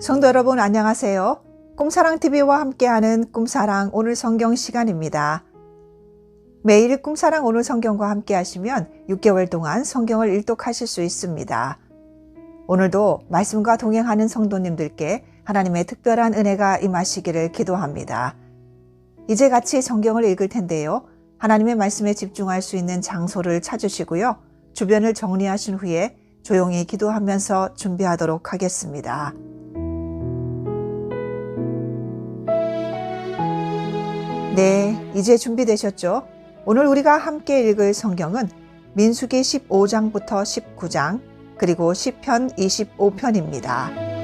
성도 여러분 안녕하세요. 꿈사랑TV와 함께하는 꿈사랑 오늘 성경 시간입니다. 매일 꿈사랑 오늘 성경과 함께 하시면 6개월 동안 성경을 일독하실 수 있습니다. 오늘도 말씀과 동행하는 성도님들께 하나님의 특별한 은혜가 임하시기를 기도합니다. 이제 같이 성경을 읽을 텐데요. 하나님의 말씀에 집중할 수 있는 장소를 찾으시고요. 주변을 정리하신 후에 조용히 기도하면서 준비하도록 하겠습니다. 네, 이제 준비되셨죠? 오늘 우리가 함께 읽을 성경은 민수기 15장부터 19장, 그리고 10편 25편입니다.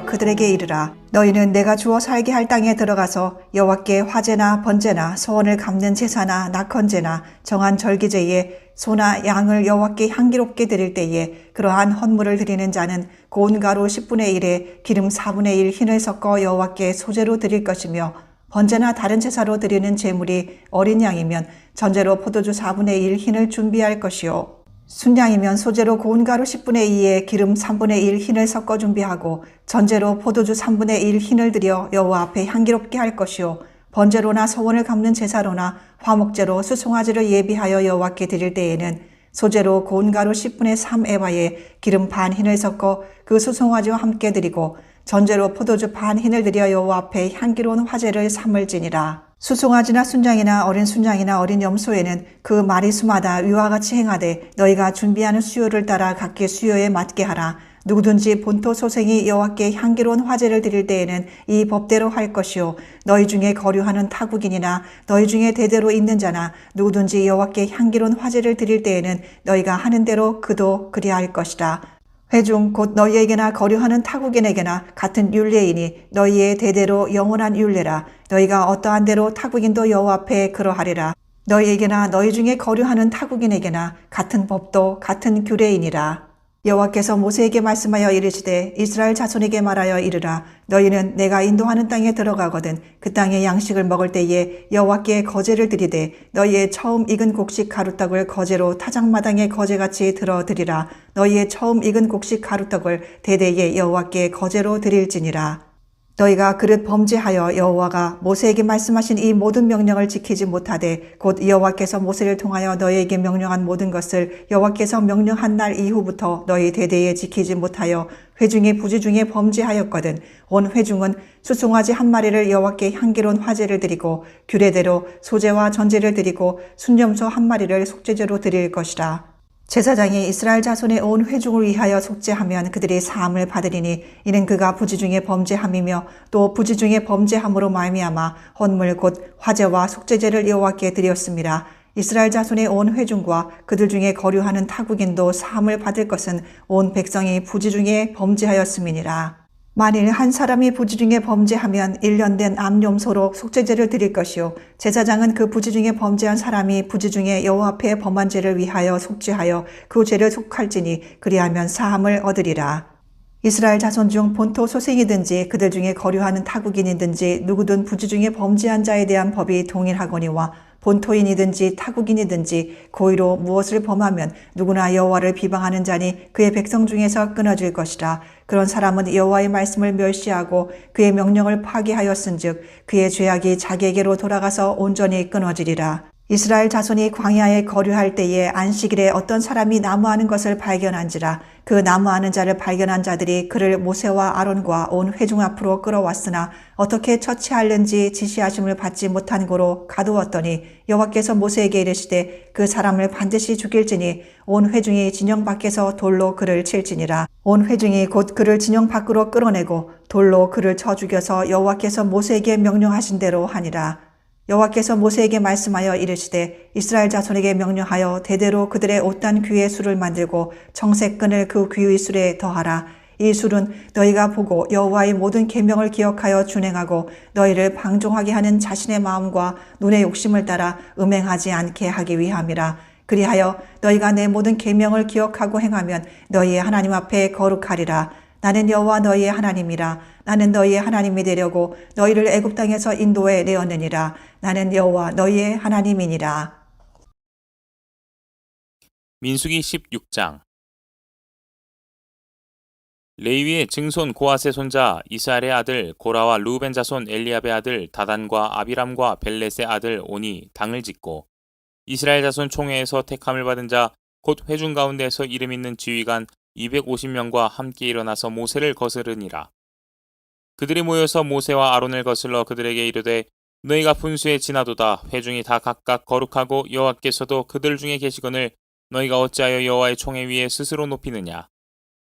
너 그들에게 이르라. 너희는 내가 주어 살게 할 땅에 들어가서 여호와께 화제나 번제나 소원을 갚는 제사나 낙헌제나 정한 절기제에 소나 양을 여호와께 향기롭게 드릴 때에 그러한 헌물을 드리는 자는 고운 가루 10분의 1에 기름 4분의 1 흰을 섞어 여호와께 소제로 드릴 것이며 번제나 다른 제사로 드리는 제물이 어린 양이면 전제로 포도주 4분의 1 흰을 준비할 것이요 순양이면 소재로 고운 가루 10분의 2에 기름 3분의 1 흰을 섞어 준비하고 전제로 포도주 3분의 1 흰을 들여 여호와 앞에 향기롭게 할 것이요 번제로나 소원을 갚는 제사로나 화목제로 수송아지를 예비하여 여호와께 드릴 때에는 소재로 고운 가루 10분의 3 에바에 기름 반 흰을 섞어 그 수송아지와 함께 드리고 전제로 포도주 반 흰을 들여 여호와 앞에 향기로운 화제를 삼을지니라. 수송아지나 순장이나 어린 순장이나 어린 염소에는 그 마리수마다 위와 같이 행하되 너희가 준비하는 수요를 따라 각기 수요에 맞게 하라. 누구든지 본토 소생이 여호와께 향기로운 화제를 드릴 때에는 이 법대로 할 것이요 너희 중에 거류하는 타국인이나 너희 중에 대대로 있는 자나 누구든지 여호와께 향기로운 화제를 드릴 때에는 너희가 하는 대로 그도 그리할 것이라 회중 곧 너희에게나 거류하는 타국인에게나 같은 율례이니 너희의 대대로 영원한 율례라. 너희가 어떠한 대로 타국인도 여호와 앞에 그러하리라. 너희에게나 너희 중에 거류하는 타국인에게나 같은 법도 같은 규례이니라 여호와께서 모세에게 말씀하여 이르시되 이스라엘 자손에게 말하여 이르라. 너희는 내가 인도하는 땅에 들어가거든 그 땅의 양식을 먹을 때에 여호와께 거제를 드리되 너희의 처음 익은 곡식 가루떡을 거제로 타작마당에 거제같이 들어 드리라. 너희의 처음 익은 곡식 가루떡을 대대에 여호와께 거제로 드릴지니라 너희가 그릇 범죄하여 여호와가 모세에게 말씀하신 이 모든 명령을 지키지 못하되 곧 여호와께서 모세를 통하여 너희에게 명령한 모든 것을 여호와께서 명령한 날 이후부터 너희 대대에 지키지 못하여 회중의 부지 중에 범죄하였거든. 온 회중은 수송아지 한 마리를 여호와께 향기로운 화제를 드리고 규례대로 소제와 전제를 드리고 순념소 한 마리를 속죄제로 드릴 것이라 제사장이 이스라엘 자손의 온 회중을 위하여 속죄하면 그들이 사함을 받으리니 이는 그가 부지 중에 범죄함이며 또 부지 중에 범죄함으로 말미암아 헌물 곧 화제와 속죄제를 여호와께 드렸습니다. 이스라엘 자손의 온 회중과 그들 중에 거류하는 타국인도 사함을 받을 것은 온 백성이 부지 중에 범죄하였음이니라. 만일 한 사람이 부지 중에 범죄하면 1년 된 암염소로 속죄제를 드릴 것이요 제사장은 그 부지 중에 범죄한 사람이 부지 중에 여호와 앞에 범한 죄를 위하여 속죄하여 그 죄를 속할지니 그리하면 사함을 얻으리라. 이스라엘 자손 중 본토 소생이든지 그들 중에 거류하는 타국인이든지 누구든 부지 중에 범죄한 자에 대한 법이 동일하거니와 본토인이든지 타국인이든지 고의로 무엇을 범하면 누구나 여호와를 비방하는 자니 그의 백성 중에서 끊어질 것이라. 그런 사람은 여호와의 말씀을 멸시하고 그의 명령을 파기하였은즉 그의 죄악이 자기에게로 돌아가서 온전히 끊어지리라. 이스라엘 자손이 광야에 거류할 때에 안식일에 어떤 사람이 나무하는 것을 발견한지라 그 나무하는 자를 발견한 자들이 그를 모세와 아론과 온 회중 앞으로 끌어왔으나 어떻게 처치하는지 지시하심을 받지 못한 고로 가두었더니 여호와께서 모세에게 이르시되 그 사람을 반드시 죽일지니 온 회중이 진영 밖에서 돌로 그를 칠지니라. 온 회중이 곧 그를 진영 밖으로 끌어내고 돌로 그를 쳐 죽여서 여호와께서 모세에게 명령하신 대로 하니라 여호와께서 모세에게 말씀하여 이르시되 이스라엘 자손에게 명령하여 대대로 그들의 옷단 귀의 술을 만들고 청색끈을 그 귀의 술에 더하라. 이 술은 너희가 보고 여호와의 모든 계명을 기억하여 준행하고 너희를 방종하게 하는 자신의 마음과 눈의 욕심을 따라 음행하지 않게 하기 위함이라. 그리하여 너희가 내 모든 계명을 기억하고 행하면 너희의 하나님 앞에 거룩하리라. 나는 여호와 너희의 하나님이라. 나는 너희의 하나님이 되려고 너희를 애굽 땅에서 인도해 내었느니라. 나는 여호와 너희의 하나님이니라. 민수기 16장. 레위의 증손 고아세 손자 이스라엘의 아들 고라와 루벤 자손 엘리압의 아들 다단과 아비람과 벨렛의 아들 오니 당을 짓고 이스라엘 자손 총회에서 택함을 받은 자 곧 회중 가운데에서 이름 있는 지휘관 250명과 함께 일어나서 모세를 거스르니라. 그들이 모여서 모세와 아론을 거슬러 그들에게 이르되 너희가 분수에 지나도다 회중이 다 각각 거룩하고 여호와께서도 그들 중에 계시거늘 너희가 어찌하여 여호와의 총회 위에 스스로 높이느냐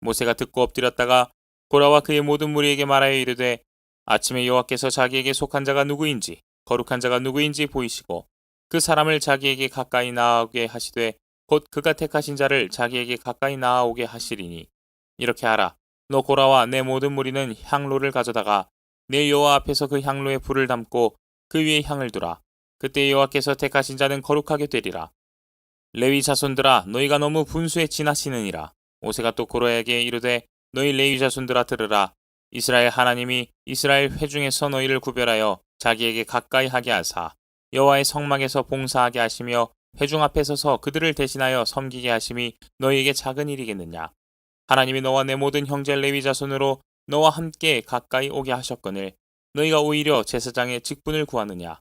모세가 듣고 엎드렸다가 고라와 그의 모든 무리에게 말하여 이르되 아침에 여호와께서 자기에게 속한 자가 누구인지 거룩한 자가 누구인지 보이시고 그 사람을 자기에게 가까이 나아오게 하시되 곧 그가 택하신 자를 자기에게 가까이 나아오게 하시리니. 이렇게 하라. 너 고라와 내 모든 무리는 향로를 가져다가 내 여호와 앞에서 그 향로에 불을 담고 그 위에 향을 두라. 그때 여호와께서 택하신 자는 거룩하게 되리라. 레위 자손들아 너희가 너무 분수에 지나시느니라. 모세가 또 고라에게 이르되 너희 레위 자손들아 들으라. 이스라엘 하나님이 이스라엘 회중에서 너희를 구별하여 자기에게 가까이 하게 하사 여호와의 성막에서 봉사하게 하시며 회중 앞에 서서 그들을 대신하여 섬기게 하심이 너희에게 작은 일이겠느냐? 하나님이 너와 내 모든 형제 레위 자손으로 너와 함께 가까이 오게 하셨거늘 너희가 오히려 제사장의 직분을 구하느냐?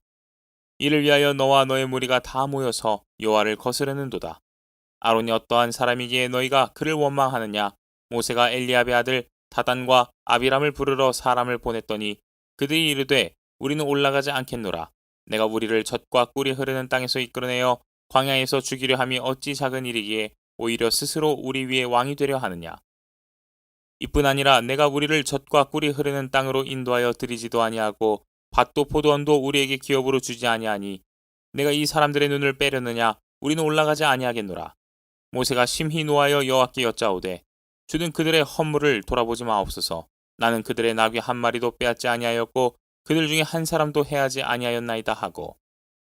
이를 위하여 너와 너의 무리가 다 모여서 여호와를 거스르는도다. 아론이 어떠한 사람이기에 너희가 그를 원망하느냐? 모세가 엘리압의 아들 다단과 아비람을 부르러 사람을 보냈더니 그들이 이르되 우리는 올라가지 않겠노라. 내가 우리를 젖과 꿀이 흐르는 땅에서 이끌어내어 광야에서 죽이려 함이 어찌 작은 일이기에 오히려 스스로 우리 위에 왕이 되려 하느냐? 이뿐 아니라 내가 우리를 젖과 꿀이 흐르는 땅으로 인도하여 드리지도 아니하고 밭도 포도원도 우리에게 기업으로 주지 아니하니 내가 이 사람들의 눈을 빼려느냐? 우리는 올라가지 아니하겠노라. 모세가 심히 노하여 여호와께 여짜오되 주는 그들의 허물을 돌아보지 마옵소서. 나는 그들의 나귀 한 마리도 빼앗지 아니하였고 그들 중에 한 사람도 해하지 아니하였나이다 하고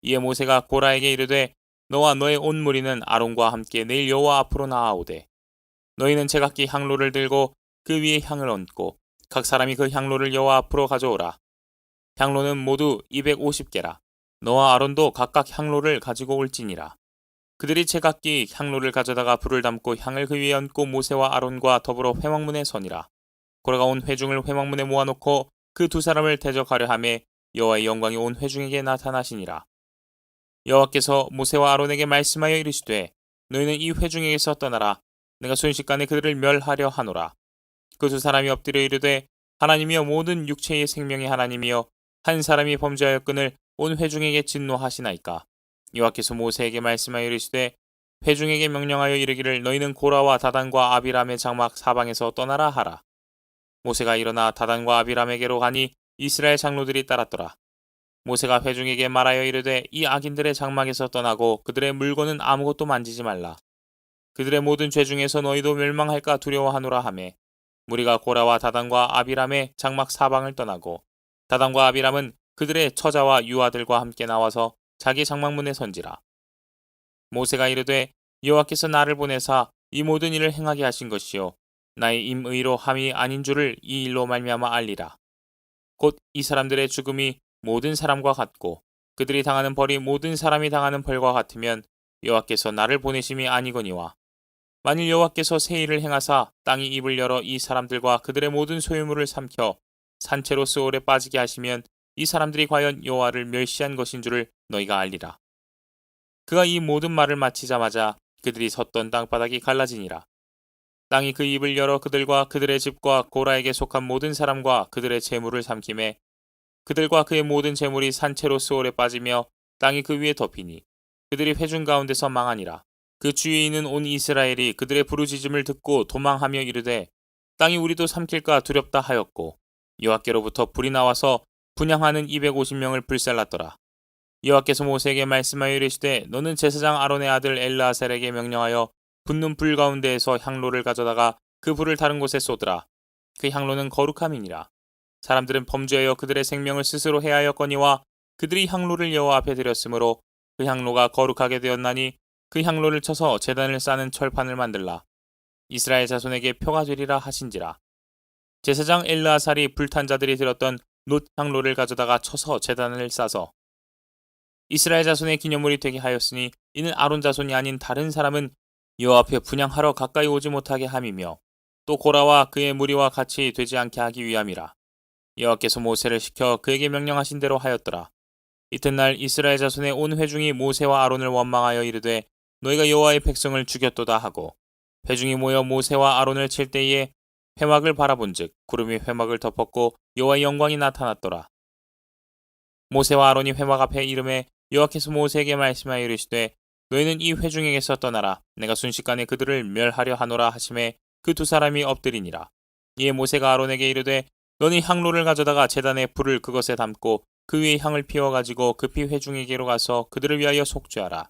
이에 모세가 고라에게 이르되 너와 너의 온 무리는 아론과 함께 내일 여호와 앞으로 나아오되 너희는 제각기 향로를 들고 그 위에 향을 얹고 각 사람이 그 향로를 여호와 앞으로 가져오라. 향로는 모두 250개라. 너와 아론도 각각 향로를 가지고 올지니라. 그들이 제각기 향로를 가져다가 불을 담고 향을 그 위에 얹고 모세와 아론과 더불어 회막문에 서니라. 고라가 온 회중을 회막문에 모아놓고 그 두 사람을 대적하려 함에 여호와의 영광이 온 회중에게 나타나시니라 여호와께서 모세와 아론에게 말씀하여 이르시되 너희는 이 회중에게서 떠나라. 내가 순식간에 그들을 멸하려 하노라. 그 두 사람이 엎드려 이르되 하나님이여 모든 육체의 생명의 하나님이여 한 사람이 범죄하였거늘 온 회중에게 진노하시나이까? 여호와께서 모세에게 말씀하여 이르시되 회중에게 명령하여 이르기를 너희는 고라와 다단과 아비람의 장막 사방에서 떠나라 하라. 모세가 일어나 다단과 아비람에게로 가니 이스라엘 장로들이 따랐더라 모세가 회중에게 말하여 이르되 이 악인들의 장막에서 떠나고 그들의 물건은 아무것도 만지지 말라. 그들의 모든 죄 중에서 너희도 멸망할까 두려워하노라 하매 무리가 고라와 다단과 아비람의 장막 사방을 떠나고 다단과 아비람은 그들의 처자와 유아들과 함께 나와서 자기 장막문에 선지라. 모세가 이르되 여호와께서 나를 보내사 이 모든 일을 행하게 하신 것이요 나의 임의로 함이 아닌 줄을 이 일로 말미암아 알리라. 곧 이 사람들의 죽음이 모든 사람과 같고 그들이 당하는 벌이 모든 사람이 당하는 벌과 같으면 여호와께서 나를 보내심이 아니거니와 만일 여호와께서 새 일을 행하사 땅이 입을 열어 이 사람들과 그들의 모든 소유물을 삼켜 산채로 스올에 빠지게 하시면 이 사람들이 과연 여호와를 멸시한 것인 줄을 너희가 알리라. 그가 이 모든 말을 마치자마자 그들이 섰던 땅바닥이 갈라지니라. 땅이 그 입을 열어 그들과 그들의 집과 고라에게 속한 모든 사람과 그들의 재물을 삼킴에 그들과 그의 모든 재물이 산채로 스올에 빠지며 땅이 그 위에 덮이니 그들이 회중 가운데서 망하니라. 그 주위에 있는 온 이스라엘이 그들의 부르짖음을 듣고 도망하며 이르되 땅이 우리도 삼킬까 두렵다 하였고 여호와께로부터 불이 나와서 분양하는 250명을 불살랐더라. 여호와께서 모세에게 말씀하여 이르시되 너는 제사장 아론의 아들 엘라셀에게 명령하여 붙는 불 가운데에서 향로를 가져다가 그 불을 다른 곳에 쏟으라. 그 향로는 거룩함이니라. 사람들은 범죄하여 그들의 생명을 스스로 해하였거니와 그들이 향로를 여호와 앞에 드렸으므로 그 향로가 거룩하게 되었나니 그 향로를 쳐서 재단을 쌓는 철판을 만들라. 이스라엘 자손에게 표가 되리라 하신지라. 제사장 엘르아살이 불탄 자들이 들었던 놋 향로를 가져다가 쳐서 제단을 싸서 이스라엘 자손의 기념물이 되게 하였으니 이는 아론 자손이 아닌 다른 사람은 여호와 앞에 분양하러 가까이 오지 못하게 함이며 또 고라와 그의 무리와 같이 되지 않게 하기 위함이라 여호와께서 모세를 시켜 그에게 명령하신 대로 하였더라 이튿날 이스라엘 자손의 온 회중이 모세와 아론을 원망하여 이르되 너희가 여호와의 백성을 죽였도다 하고 회중이 모여 모세와 아론을 칠 때에 회막을 바라본즉 구름이 회막을 덮었고 여호와의 영광이 나타났더라. 모세와 아론이 회막 앞에 이름에 여호와께서 모세에게 말씀하여 이르시되 너희는 이 회중에게서 떠나라 내가 순식간에 그들을 멸하려 하노라 하심에 그 두 사람이 엎드리니라. 이에 모세가 아론에게 이르되 너는 향로를 가져다가 제단에 불을 그것에 담고 그 위에 향을 피워 가지고 급히 회중에게로 가서 그들을 위하여 속죄하라.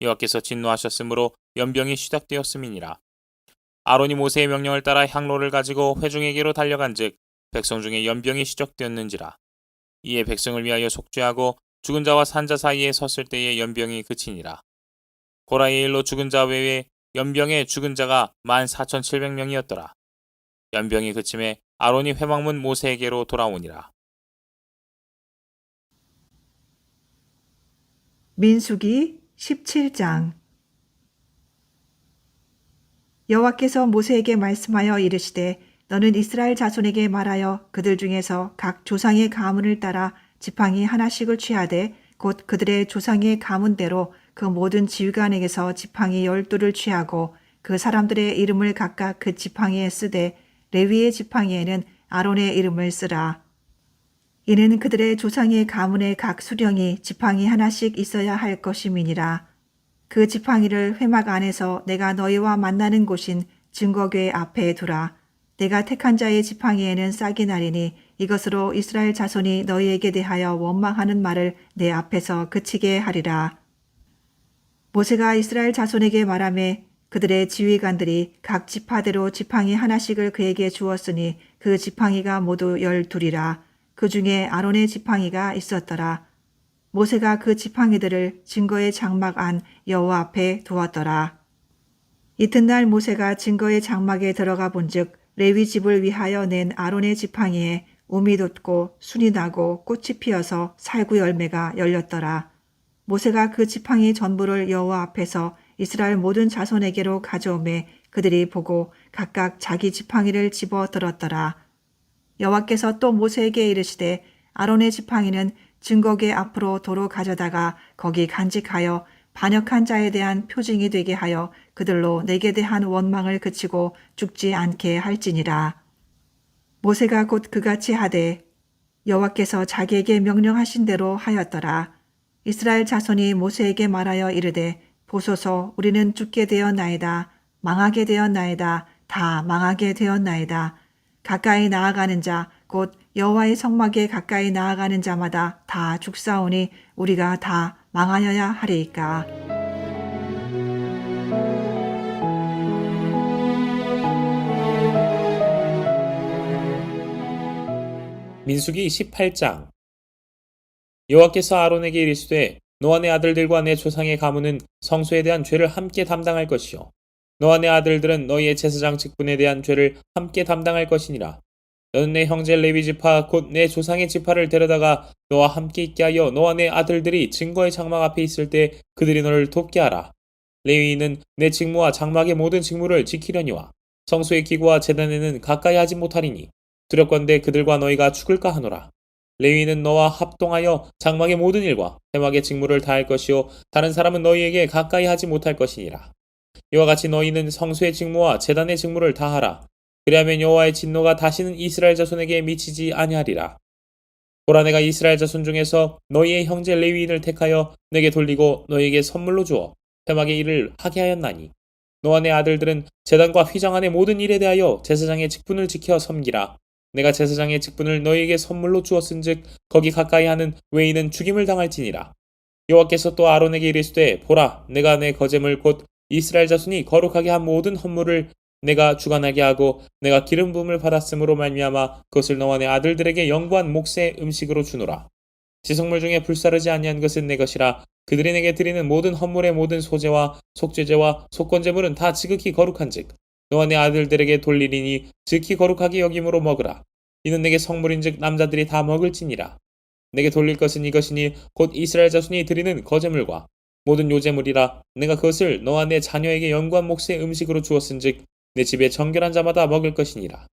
여호와께서 진노하셨으므로 연병이 시작되었음이니라. 아론이 모세의 명령을 따라 향로를 가지고 회중에게로 달려간즉 백성 중에 연병이 시작되었는지라. 이에 백성을 위하여 속죄하고 죽은 자와 산자 사이에 섰을 때에 연병이 그치니라. 고라의 일로 죽은 자 외에 연병에 죽은 자가 만 사천 칠백 명이었더라. 연병이 그침에 아론이 회막문 모세에게로 돌아오니라. 민수기 17장 여호와께서 모세에게 말씀하여 이르시되 너는 이스라엘 자손에게 말하여 그들 중에서 각 조상의 가문을 따라 지팡이 하나씩을 취하되 곧 그들의 조상의 가문대로 그 모든 지휘관에게서 지팡이 열두를 취하고 그 사람들의 이름을 각각 그 지팡이에 쓰되 레위의 지팡이에는 아론의 이름을 쓰라. 이는 그들의 조상의 가문의 각 수령이 지팡이 하나씩 있어야 할 것임이니라. 그 지팡이를 회막 안에서 내가 너희와 만나는 곳인 증거궤 앞에 두라. 내가 택한 자의 지팡이에는 싹이 나리니 이것으로 이스라엘 자손이 너희에게 대하여 원망하는 말을 내 앞에서 그치게 하리라. 모세가 이스라엘 자손에게 말하매 그들의 지휘관들이 각 지파대로 지팡이 하나씩을 그에게 주었으니 그 지팡이가 모두 열둘이라. 그 중에 아론의 지팡이가 있었더라. 모세가 그 지팡이들을 증거의 장막 안 여호와 앞에 두었더라. 이튿날 모세가 증거의 장막에 들어가 본즉 레위 집을 위하여 낸 아론의 지팡이에 우미 돋고 순이 나고 꽃이 피어서 살구 열매가 열렸더라. 모세가 그 지팡이 전부를 여호와 앞에서 이스라엘 모든 자손에게로 가져오매 그들이 보고 각각 자기 지팡이를 집어 들었더라. 여호와께서 또 모세에게 이르시되 아론의 지팡이는 증거궤 앞으로 도로 가져다가 거기 간직하여 반역한 자에 대한 표징이 되게 하여 그들로 내게 대한 원망을 그치고 죽지 않게 할지니라. 모세가 곧 그같이 하되 여호와께서 자기에게 명령하신 대로 하였더라. 이스라엘 자손이 모세에게 말하여 이르되 보소서 우리는 죽게 되었나이다. 망하게 되었나이다. 다 망하게 되었나이다. 가까이 나아가는 자, 곧 여호와의 성막에 가까이 나아가는 자마다 다 죽사오니 우리가 다 망하여야 하리이까. 민수기 18장 여호와께서 아론에게 이르시되 너와 내 아들들과 내 조상의 가문은 성소에 대한 죄를 함께 담당할 것이요. 너와 내 아들들은 너희의 제사장 직분에 대한 죄를 함께 담당할 것이니라. 너는 내 형제 레위 지파 곧 내 조상의 지파를 데려다가 너와 함께 있게 하여 너와 내 아들들이 증거의 장막 앞에 있을 때 그들이 너를 돕게 하라. 레위인은 내 직무와 장막의 모든 직무를 지키려니와 성소의 기구와 재단에는 가까이 하지 못하리니 두렵건대 그들과 너희가 죽을까 하노라. 레위는 너와 합동하여 장막의 모든 일과 해막의 직무를 다할 것이요 다른 사람은 너희에게 가까이 하지 못할 것이니라. 이와 같이 너희는 성소의 직무와 재단의 직무를 다하라. 그리하면 여호와의 진노가 다시는 이스라엘 자손에게 미치지 아니하리라. 보라 내가 이스라엘 자손 중에서 너희의 형제 레위인을 택하여 내게 돌리고 너희에게 선물로 주어 해막의 일을 하게 하였나니 너와 내 아들들은 재단과 휘장 안의 모든 일에 대하여 제사장의 직분을 지켜 섬기라. 내가 제사장의 직분을 너희에게 선물로 주었은즉 거기 가까이 하는 외인은 죽임을 당할지니라. 여호와께서 또 아론에게 이르시되 보라 내가 내 거제물 곧 이스라엘 자손이 거룩하게 한 모든 헌물을 내가 주관하게 하고 내가 기름 부음을 받았으므로 말미암아 그것을 너와 내 아들들에게 영구한 몫의 음식으로 주노라. 지성물 중에 불사르지 아니한 것은 내 것이라 그들이 내게 드리는 모든 헌물의 모든 소재와 속죄제와 속건제물은 다 지극히 거룩한즉 너와 내 아들들에게 돌리리니 즉히 거룩하게 여김으로 먹으라. 이는 내게 성물인즉 남자들이 다 먹을지니라. 내게 돌릴 것은 이것이니 곧 이스라엘 자손이 드리는 거제물과 모든 요제물이라 내가 그것을 너와 내 자녀에게 영구한 몫의 음식으로 주었은즉 내 집에 정결한 자마다 먹을 것이니라.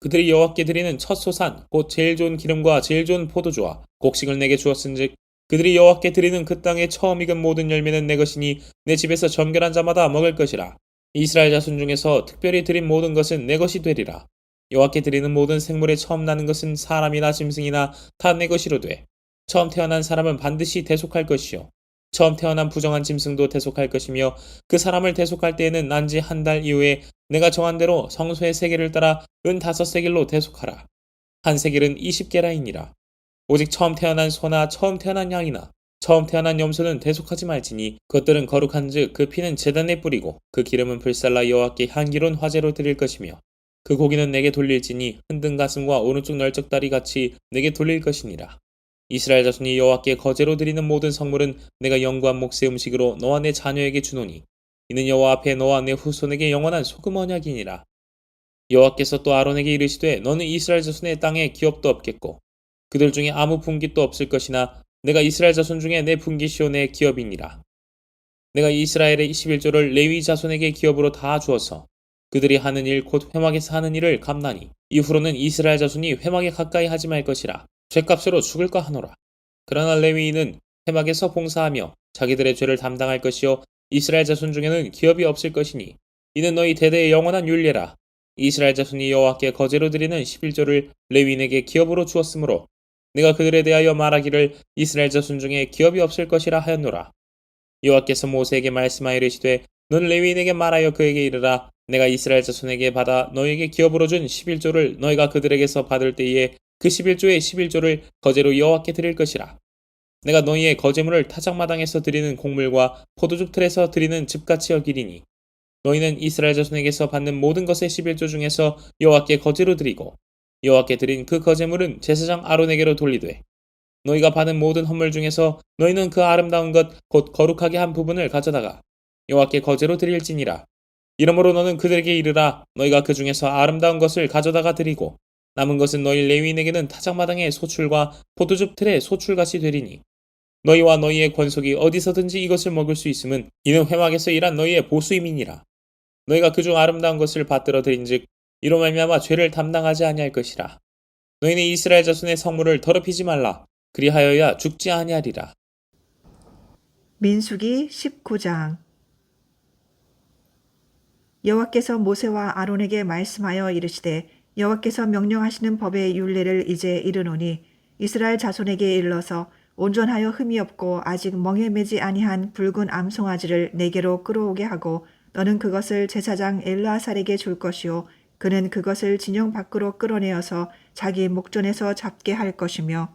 그들이 여호와께 드리는 첫 소산 곧 제일 좋은 기름과 제일 좋은 포도주와 곡식을 내게 주었은즉 그들이 여호와께 드리는 그 땅에 처음 익은 모든 열매는 내 것이니 내 집에서 정결한 자마다 먹을 것이라. 이스라엘 자손 중에서 특별히 드린 모든 것은 내 것이 되리라. 여호와께 드리는 모든 생물에 처음 나는 것은 사람이나 짐승이나 다 내 것이로 돼. 처음 태어난 사람은 반드시 대속할 것이요. 처음 태어난 부정한 짐승도 대속할 것이며 그 사람을 대속할 때에는 난지 한 달 이후에 내가 정한 대로 성소의 세계를 따라 은 다섯 세겔로 대속하라. 한 세겔은 20개라이니라. 오직 처음 태어난 소나 처음 태어난 양이나 처음 태어난 염소는 대속하지 말지니 그것들은 거룩한즉 그 피는 제단에 뿌리고 그 기름은 불살라 여호와께 향기로운 화제로 드릴 것이며 그 고기는 내게 돌릴지니 흔든 가슴과 오른쪽 널쩍 다리 같이 내게 돌릴 것이니라. 이스라엘 자손이 여호와께 거제로 드리는 모든 성물은 내가 영구한 몫의 음식으로 너와 내 자녀에게 주노니 이는 여호와 앞에 너와 내 후손에게 영원한 소금 언약이니라. 여호와께서 또 아론에게 이르시되 너는 이스라엘 자손의 땅에 기업도 없겠고 그들 중에 아무 분깃도 없을 것이나 내가 이스라엘 자손 중에 내 분깃이요 내 기업이니라. 내가 이스라엘의 11조를 레위 자손에게 기업으로 다 주어서 그들이 하는 일 곧 회막에서 하는 일을 감나니 이후로는 이스라엘 자손이 회막에 가까이 하지 말 것이라 죄값으로 죽을까 하노라. 그러나 레위인은 회막에서 봉사하며 자기들의 죄를 담당할 것이요 이스라엘 자손 중에는 기업이 없을 것이니 이는 너희 대대의 영원한 율례라. 이스라엘 자손이 여호와께 거제로 드리는 11조를 레위인에게 기업으로 주었으므로 내가 그들에 대하여 말하기를 이스라엘 자손 중에 기업이 없을 것이라 하였노라. 여호와께서 모세에게 말씀하여 이르시되 너는 레위인에게 말하여 그에게 이르라 내가 이스라엘 자손에게 받아 너에게 기업으로 준 11조를 너희가 그들에게서 받을 때에 그 11조의 11조를 거제로 여호와께 드릴 것이라. 내가 너희의 거제물을 타작마당에서 드리는 곡물과 포도즙 틀에서 드리는 즙같이 여기리니 너희는 이스라엘 자손에게서 받는 모든 것의 11조 중에서 여호와께 거제로 드리고 여호와께 드린 그 거제물은 제사장 아론에게로 돌리되 너희가 받은 모든 헌물 중에서 너희는 그 아름다운 것 곧 거룩하게 한 부분을 가져다가 여호와께 거제로 드릴지니라. 이러므로 너는 그들에게 이르라. 너희가 그 중에서 아름다운 것을 가져다가 드리고 남은 것은 너희 레위인에게는 타작마당의 소출과 포도즙 틀의 소출같이 되리니 너희와 너희의 권속이 어디서든지 이것을 먹을 수 있음은 이는 회막에서 일한 너희의 보수임이니라. 너희가 그중 아름다운 것을 받들어 드린즉 이로 말미암아 죄를 담당하지 아니할 것이라. 너희는 이스라엘 자손의 성물을 더럽히지 말라. 그리하여야 죽지 아니하리라. 민수기 19장. 여호와께서 모세와 아론에게 말씀하여 이르시되 여호와께서 명령하시는 법의 율례를 이제 이르노니 이스라엘 자손에게 일러서 온전하여 흠이 없고 아직 멍에 매지 아니한 붉은 암송아지를 내게로 끌어오게 하고 너는 그것을 제사장 엘라살에게 줄 것이요 그는 그것을 진영 밖으로 끌어내어서 자기 목전에서 잡게 할 것이며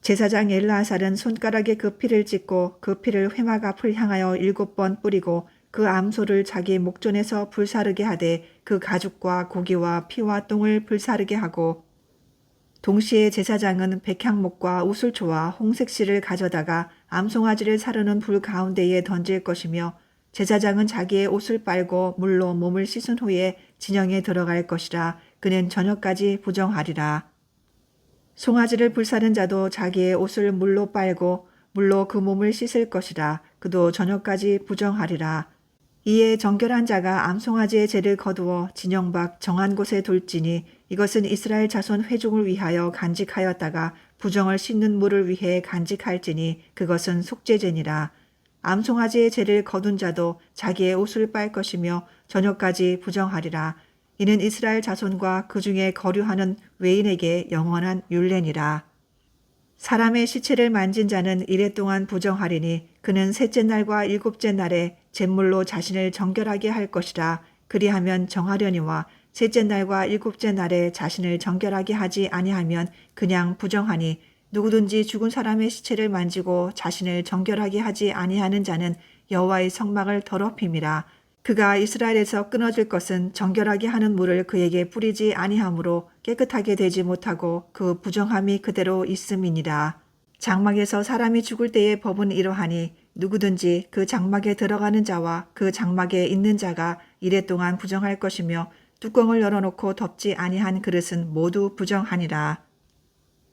제사장 엘라살은 손가락에 그 피를 찍고 그 피를 회막 앞을 향하여 일곱 번 뿌리고 그 암소를 자기 목전에서 불사르게 하되 그 가죽과 고기와 피와 똥을 불사르게 하고 동시에 제사장은 백향목과 우슬초와 홍색실을 가져다가 암송아지를 사르는 불 가운데에 던질 것이며 제사장은 자기의 옷을 빨고 물로 몸을 씻은 후에 진영에 들어갈 것이라 그는 저녁까지 부정하리라. 송아지를 불사른 자도 자기의 옷을 물로 빨고 물로 그 몸을 씻을 것이라 그도 저녁까지 부정하리라. 이에 정결한 자가 암송아지의 죄를 거두어 진영 밖 정한 곳에 둘지니 이것은 이스라엘 자손 회중을 위하여 간직하였다가 부정을 씻는 물을 위해 간직할지니 그것은 속죄제니라. 암송아지의 죄를 거둔 자도 자기의 옷을 빨 것이며 저녁까지 부정하리라. 이는 이스라엘 자손과 그 중에 거류하는 외인에게 영원한 율례니라. 사람의 시체를 만진 자는 이래 동안 부정하리니 그는 셋째 날과 일곱째 날에 잿물로 자신을 정결하게 할 것이라 그리하면 정하려니와 셋째 날과 일곱째 날에 자신을 정결하게 하지 아니하면 그냥 부정하니 누구든지 죽은 사람의 시체를 만지고 자신을 정결하게 하지 아니하는 자는 여호와의 성막을 더럽힘이라 그가 이스라엘에서 끊어질 것은 정결하게 하는 물을 그에게 뿌리지 아니하므로 깨끗하게 되지 못하고 그 부정함이 그대로 있음이니라. 장막에서 사람이 죽을 때의 법은 이러하니 누구든지 그 장막에 들어가는 자와 그 장막에 있는 자가 이래 동안 부정할 것이며 뚜껑을 열어놓고 덮지 아니한 그릇은 모두 부정하니라.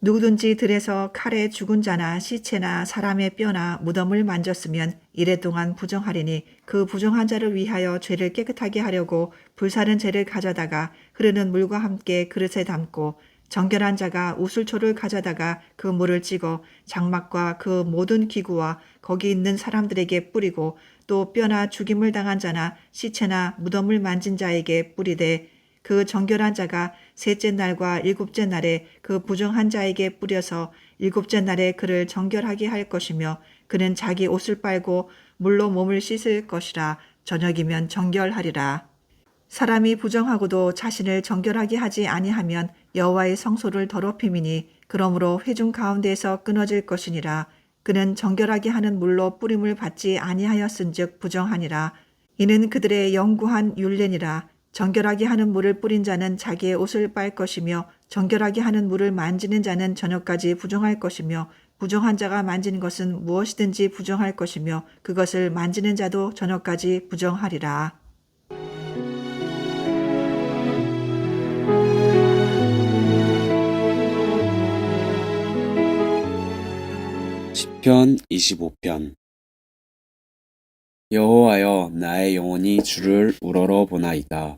누구든지 들에서 칼에 죽은 자나 시체나 사람의 뼈나 무덤을 만졌으면 이래 동안 부정하리니 그 부정한 자를 위하여 죄를 깨끗하게 하려고 불사른 죄를 가져다가 흐르는 물과 함께 그릇에 담고 정결한 자가 우슬초를 가져다가 그 물을 찍어 장막과 그 모든 기구와 거기 있는 사람들에게 뿌리고 또 뼈나 죽임을 당한 자나 시체나 무덤을 만진 자에게 뿌리되 그 정결한 자가 셋째 날과 일곱째 날에 그 부정한 자에게 뿌려서 일곱째 날에 그를 정결하게 할 것이며 그는 자기 옷을 빨고 물로 몸을 씻을 것이라 저녁이면 정결하리라. 사람이 부정하고도 자신을 정결하게 하지 아니하면 여호와의 성소를 더럽힘이니 그러므로 회중 가운데에서 끊어질 것이니라. 그는 정결하게 하는 물로 뿌림을 받지 아니하였은즉 부정하니라. 이는 그들의 영구한 율례니라. 정결하게 하는 물을 뿌린 자는 자기의 옷을 빨 것이며 정결하게 하는 물을 만지는 자는 저녁까지 부정할 것이며 부정한 자가 만지는 것은 무엇이든지 부정할 것이며 그것을 만지는 자도 저녁까지 부정하리라. 시편 25편 여호와여 나의 영혼이 주를 우러러 보나이다.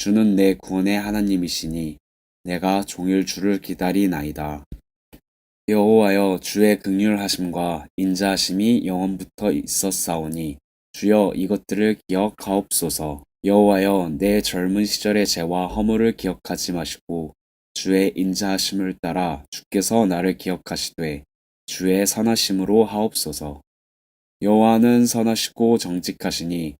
주는 내 구원의 하나님이시니 내가 종일 주를 기다리나이다. 여호와여 주의 극률하심과 인자하심이 영원부터 있었사오니 주여 이것들을 기억하옵소서. 여호와여 내 젊은 시절의 죄와 허물을 기억하지 마시고 주의 인자하심을 따라 주께서 나를 기억하시되 주의 선하심으로 하옵소서. 여호와는 선하시고 정직하시니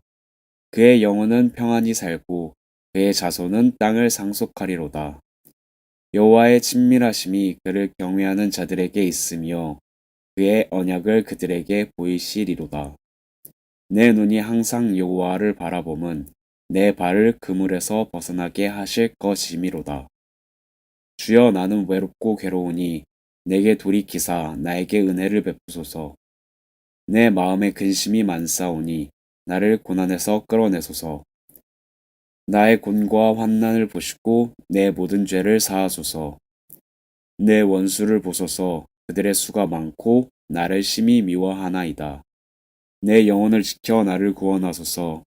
그의 영혼은 평안히 살고 그의 자손은 땅을 상속하리로다. 여호와의 친밀하심이 그를 경외하는 자들에게 있으며 그의 언약을 그들에게 보이시리로다. 내 눈이 항상 여호와를 바라봄은 내 발을 그물에서 벗어나게 하실 것이미로다. 주여 나는 외롭고 괴로우니 내게 돌이키사 나에게 은혜를 베푸소서. 내 마음에 근심이 많사오니 나를 고난에서 끌어내소서. 나의 곤과 환난을 보시고 내 모든 죄를 사하소서. 내 원수를 보소서 그들의 수가 많고 나를 심히 미워하나이다. 내 영혼을 지켜 나를 구원하소서.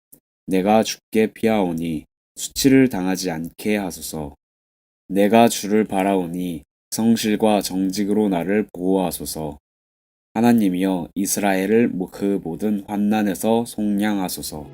내가 죽게 피하오니 수치를 당하지 않게 하소서. 내가 주를 바라오니 성실과 정직으로 나를 보호하소서. 하나님이여 이스라엘을 그 모든 환난에서 속량하소서.